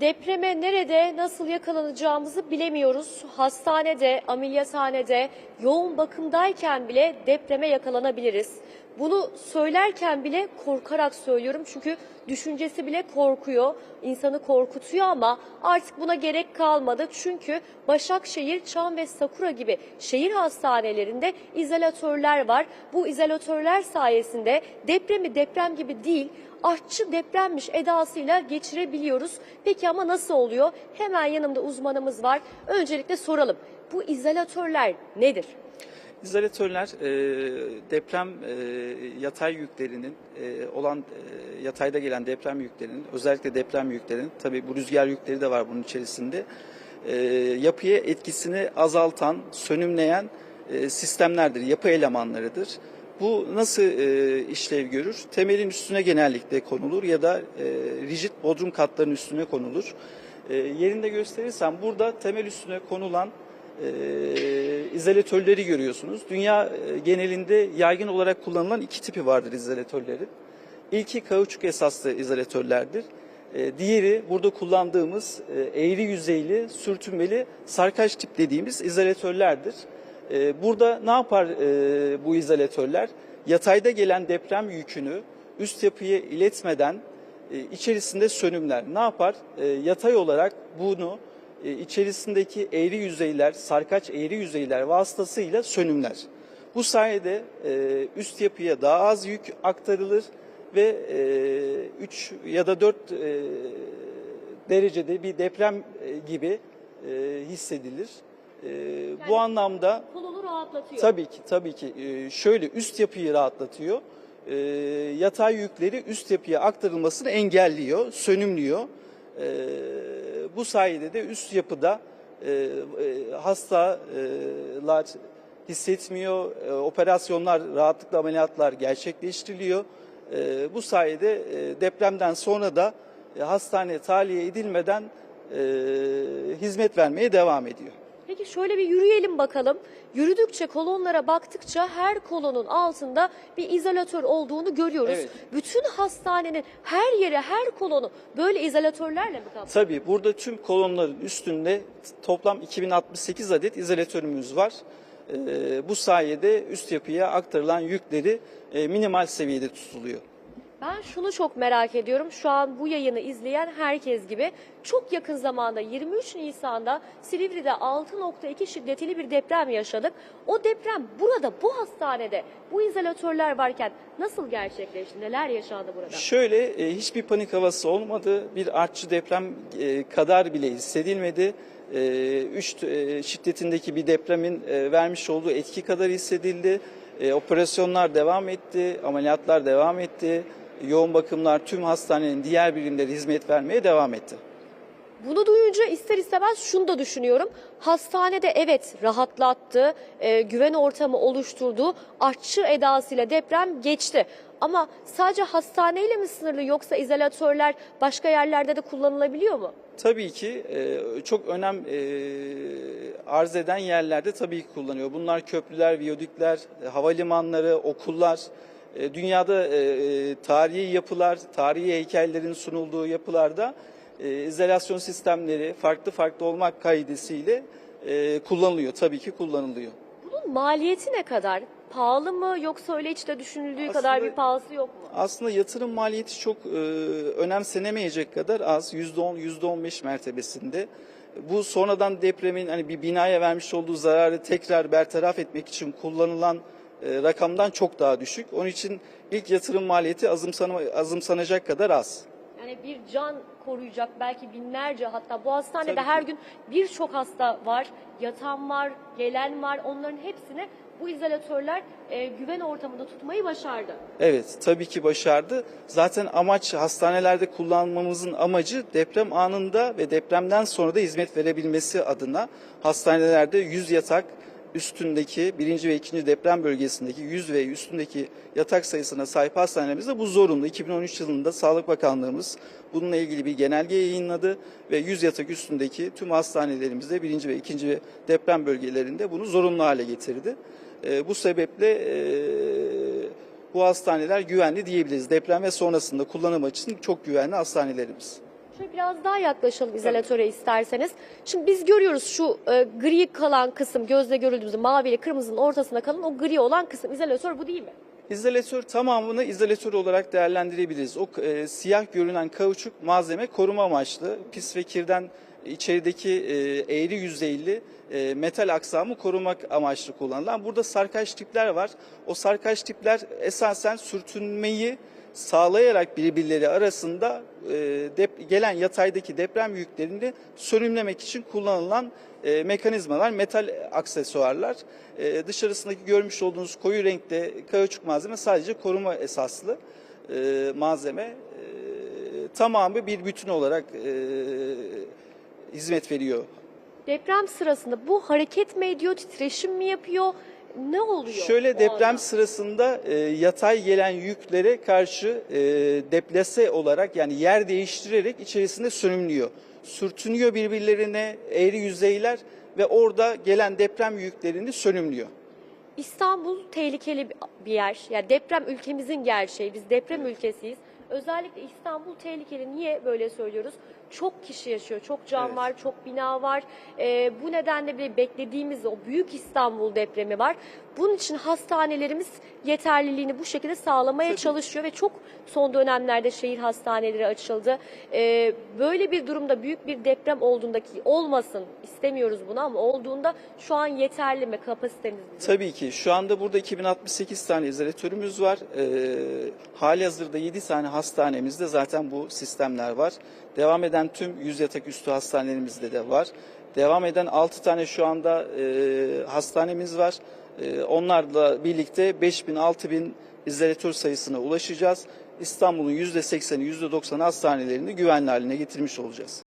Depreme nerede, nasıl yakalanacağımızı bilemiyoruz. Hastanede, ameliyathanede, yoğun bakımdayken bile depreme yakalanabiliriz. Bunu söylerken bile korkarak söylüyorum çünkü düşüncesi bile korkuyor, insanı korkutuyor ama artık buna gerek kalmadı. Çünkü Başakşehir, Çam ve Sakura gibi şehir hastanelerinde izolatörler var. Bu izolatörler sayesinde depremi deprem gibi değil, artçı depremmiş edasıyla geçirebiliyoruz. Peki ama nasıl oluyor? Hemen yanımda uzmanımız var. Öncelikle soralım. Bu izolatörler nedir? İzolatörler e, deprem e, yatay yüklerinin e, olan e, yatayda gelen deprem yüklerinin özellikle deprem yüklerinin tabi bu rüzgar yükleri de var bunun içerisinde e, yapıya etkisini azaltan, sönümleyen e, sistemlerdir, yapı elemanlarıdır. Bu nasıl e, işlev görür? Temelin üstüne genellikle konulur ya da e, rigid bodrum katlarının üstüne konulur. E, yerinde gösterirsem burada temel üstüne konulan e, izolatörleri görüyorsunuz. Dünya e, genelinde yaygın olarak kullanılan iki tipi vardır izolatörlerin. İlki kauçuk esaslı izolatörlerdir. E, diğeri burada kullandığımız e, eğri yüzeyli, sürtünmeli, sarkaç tip dediğimiz izolatörlerdir. E, burada ne yapar e, bu izolatörler? Yatayda gelen deprem yükünü üst yapıya iletmeden e, içerisinde sönümler. Ne yapar? E, yatay olarak bunu içerisindeki eğri yüzeyler, sarkaç eğri yüzeyler vasıtasıyla sönümler. Bu sayede e, üst yapıya daha az yük aktarılır ve 3 ya da 4 derecede bir deprem e, gibi e, hissedilir. E, bu anlamda Kolunu rahatlatıyor. Tabii ki, tabii ki. Ee, şöyle üst yapıyı rahatlatıyor. Ee, yatay yükleri üst yapıya aktarılmasını engelliyor, sönümlüyor. Ee, bu sayede de üst yapıda e, e, hastalar hissetmiyor, e, operasyonlar, rahatlıkla ameliyatlar gerçekleştiriliyor. Ee, bu sayede e, depremden sonra da e, hastaneye tahliye edilmeden e, hizmet vermeye devam ediyor. Peki şöyle bir yürüyelim bakalım. Yürüdükçe kolonlara baktıkça her kolonun altında bir izolatör olduğunu görüyoruz. Evet. Bütün hastanenin her yeri, her kolonu böyle izolatörlerle mi kaplı? Tabii burada tüm kolonların üstünde toplam 2068 adet izolatörümüz var. Ee, bu sayede üst yapıya aktarılan yükleri e, minimal seviyede tutuluyor. Ben şunu çok merak ediyorum. Şu an bu yayını izleyen herkes gibi çok yakın zamanda 23 Nisan'da Silivri'de 6.2 şiddetli bir deprem yaşadık. O deprem burada bu hastanede bu izolatörler varken nasıl gerçekleşti? Neler yaşandı burada? Şöyle e, hiçbir panik havası olmadı. Bir artçı deprem e, kadar bile hissedilmedi. 3 şiddetindeki bir depremin e, vermiş olduğu etki kadar hissedildi. E, Operasyonlar devam etti, ameliyatlar devam etti. Yoğun bakımlar tüm hastanenin diğer birimleri hizmet vermeye devam etti. Bunu duyunca ister istemez şunu da düşünüyorum. Hastanede evet rahatlattı, e, güven ortamı oluşturdu, artçı edasıyla deprem geçti. Ama sadece hastaneyle mi sınırlı yoksa izolatörler başka yerlerde de kullanılabiliyor mu? Tabii ki e, çok önem e, arz eden yerlerde tabii ki kullanıyor. Bunlar köprüler, viyadükler, e, havalimanları, okullar, dünyada e, e, tarihi yapılar, tarihi heykellerin sunulduğu yapılarda e, izolasyon sistemleri farklı farklı olmak kaidesiyle e, kullanılıyor. Tabii ki kullanılıyor. Bunun maliyeti ne kadar? Pahalı mı yoksa öyle hiç de düşünüldüğü kadar Aslında- bir pahalısı yok mu? Aslında yatırım maliyeti çok e, önemsenemeyecek kadar az. %10, %15 mertebesinde. Bu sonradan depremin hani bir binaya vermiş olduğu zararı tekrar bertaraf etmek için kullanılan e, rakamdan çok daha düşük. Onun için ilk yatırım maliyeti azımsana, azımsanacak kadar az. Yani bir can koruyacak belki binlerce hatta bu hastanede Tabii ki. her gün birçok hasta var, yatan var, gelen var. Onların hepsine bu izolatörler e, güven ortamında tutmayı başardı. Evet, tabii ki başardı. Zaten amaç hastanelerde kullanmamızın amacı deprem anında ve depremden sonra da hizmet verebilmesi adına hastanelerde 100 yatak üstündeki birinci ve ikinci deprem bölgesindeki 100 ve üstündeki yatak sayısına sahip hastanelerimizde bu zorunlu. 2013 yılında Sağlık Bakanlığımız bununla ilgili bir genelge yayınladı ve 100 yatak üstündeki tüm hastanelerimizde birinci ve ikinci deprem bölgelerinde bunu zorunlu hale getirdi. E, bu sebeple e, bu hastaneler güvenli diyebiliriz. Deprem ve sonrasında kullanım açısından çok güvenli hastanelerimiz. Şöyle biraz daha yaklaşalım izolatöre isterseniz. Şimdi biz görüyoruz şu e, gri kalan kısım gözle görüldüğümüzde mavi ile kırmızının ortasında kalan o gri olan kısım izolatör bu değil mi? İzolatör tamamını izolatör olarak değerlendirebiliriz. O e, siyah görünen kauçuk malzeme koruma amaçlı. Pis ve kirden içerideki e, eğri yüzeyli e, metal aksamı korumak amaçlı kullanılan. Burada sarkaç tipler var. O sarkaç tipler esasen sürtünmeyi sağlayarak birbirleri arasında e, dep- gelen yataydaki deprem yüklerini sönümlemek için kullanılan e, mekanizmalar, metal aksesuarlar. E, dışarısındaki görmüş olduğunuz koyu renkte kauçuk malzeme sadece koruma esaslı e, malzeme. E, tamamı bir bütün olarak e, hizmet veriyor. Deprem sırasında bu hareket mi ediyor, titreşim mi yapıyor? Ne oluyor? Şöyle deprem anda? sırasında e, yatay gelen yüklere karşı e, deplase olarak yani yer değiştirerek içerisinde sönümlüyor. Sürtünüyor birbirlerine eğri yüzeyler ve orada gelen deprem yüklerini sönümlüyor. İstanbul tehlikeli bir yer. Yani deprem ülkemizin gerçeği. Biz deprem ülkesiyiz. Özellikle İstanbul tehlikeli. Niye böyle söylüyoruz? Çok kişi yaşıyor, çok can Evet. var, çok bina var. Ee, bu nedenle bile beklediğimiz o büyük İstanbul depremi var. Bunun için hastanelerimiz yeterliliğini bu şekilde sağlamaya Tabii. çalışıyor ve çok son dönemlerde şehir hastaneleri açıldı. Ee, böyle bir durumda büyük bir deprem olduğunda ki olmasın istemiyoruz bunu ama olduğunda şu an yeterli mi kapasitemiz? bizim? Tabii ki şu anda burada 2068 tane izolatörümüz var. Ee, hali hazırda 7 tane hastanemizde zaten bu sistemler var. Devam eden tüm yüz yatak üstü hastanelerimizde de var. Devam eden 6 tane şu anda e, hastanemiz var. E, onlarla birlikte 5000-6000 izolatör sayısına ulaşacağız. İstanbul'un %80'i %90 hastanelerini güvenli haline getirmiş olacağız.